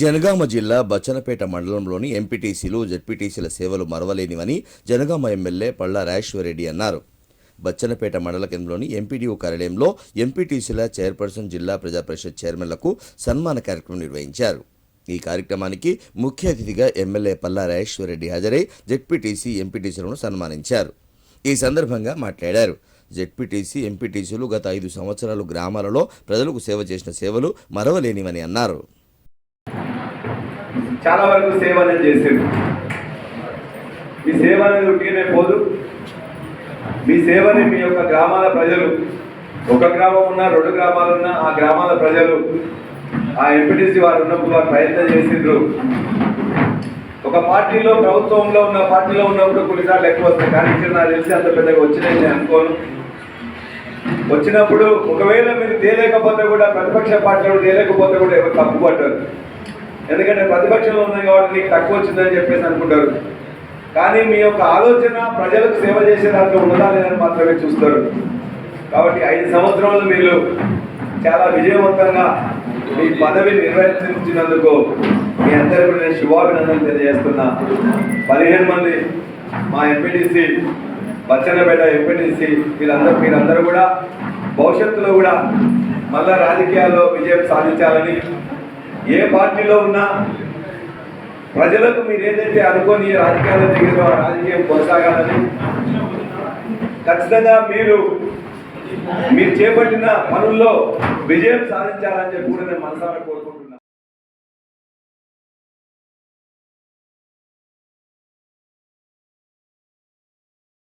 జనగామ జిల్లా బచ్చనపేట మండలంలోని ఎంపీటీసీలు జడ్పీటీసీల సేవలు మరవలేనివని జనగామ ఎమ్మెల్యే పళ్ళ రాజేశ్వరరెడ్డి అన్నారు. బచ్చనపేట మండల కేంద్రంలోని ఎంపీడీఓ కార్యాలయంలో ఎంపీటీసీల చైర్పర్సన్ జిల్లా ప్రజా పరిషత్ చైర్మన్లకు సన్మాన కార్యక్రమం నిర్వహించారు. ఈ కార్యక్రమానికి ముఖ్య అతిథిగా ఎమ్మెల్యే పల్లా రాజేశ్వరరెడ్డి హాజరై జెడ్పీటీసీ ఎంపీటీసీలను సన్మానించారు. ఈ సందర్భంగా మాట్లాడారు. జెడ్పీటీసీ ఎంపీటీసీలు గత ఐదు సంవత్సరాలు గ్రామాలలో ప్రజలకు సేవ చేసిన సేవలు మరవలేనివని అన్నారు. చాలా వరకు సేవ అనేది చేసిండు. మీ సేవ అనేది ఉట్టిగానే పోదు. మీ సేవని మీ యొక్క గ్రామాల ప్రజలు ఒక గ్రామం ఉన్నా రెండు గ్రామాలు ఉన్నా ఆ గ్రామాల ప్రజలు ఆ ఎంపీటీసీ వారు ఉన్నప్పుడు వారు ప్రయత్నం చేసిండ్రు. ఒక పార్టీలో ప్రభుత్వంలో ఉన్న పార్టీలో ఉన్నప్పుడు కొన్నిసార్లు ఎక్కువ వస్తాయి. కానీ ఇక్కడ నాకు తెలిసి అంత పెద్దగా వచ్చినాయి నేను అనుకోను. వచ్చినప్పుడు ఒకవేళ మీరు తేలేకపోతే కూడా ప్రతిపక్ష పార్టీలో తేలేకపోతే కూడా ఎవరు తప్పు ఎందుకంటే ప్రతిపక్షంలో ఉన్నాయి కాబట్టి నీకు తక్కువ వచ్చిందని చెప్పేసి అనుకుంటారు. కానీ మీ యొక్క ఆలోచన ప్రజలకు సేవ చేసే దాంట్లో ఉన్నదా లేదని మాత్రమే చూస్తారు. కాబట్టి ఐదు సంవత్సరాలు మీరు చాలా విజయవంతంగా మీ పదవిని నిర్వర్తించినందుకు మీ అందరికీ నేను శుభాభినందనలు తెలియజేస్తున్నా. పదిహేను మంది మా ఎంపీటీసీ బచ్చన్నపేట ఎంపీటీసీ వీళ్ళందరూ మీరందరూ కూడా భవిష్యత్తులో కూడా మళ్ళా రాజకీయాల్లో విజయం సాధించాలని ఏ పార్టీలో ఉన్నా ప్రజలకు మీరు ఏదైతే అనుకోని రాజకీయాల్లో దిగిన రాజకీయం కొనసాగాలని ఖచ్చితంగా మీరు మీరు చేపట్టిన పనుల్లో విజయం సాధించాలని చెప్పి కూడా నేను మనసారా కోరుకుంటున్నాను.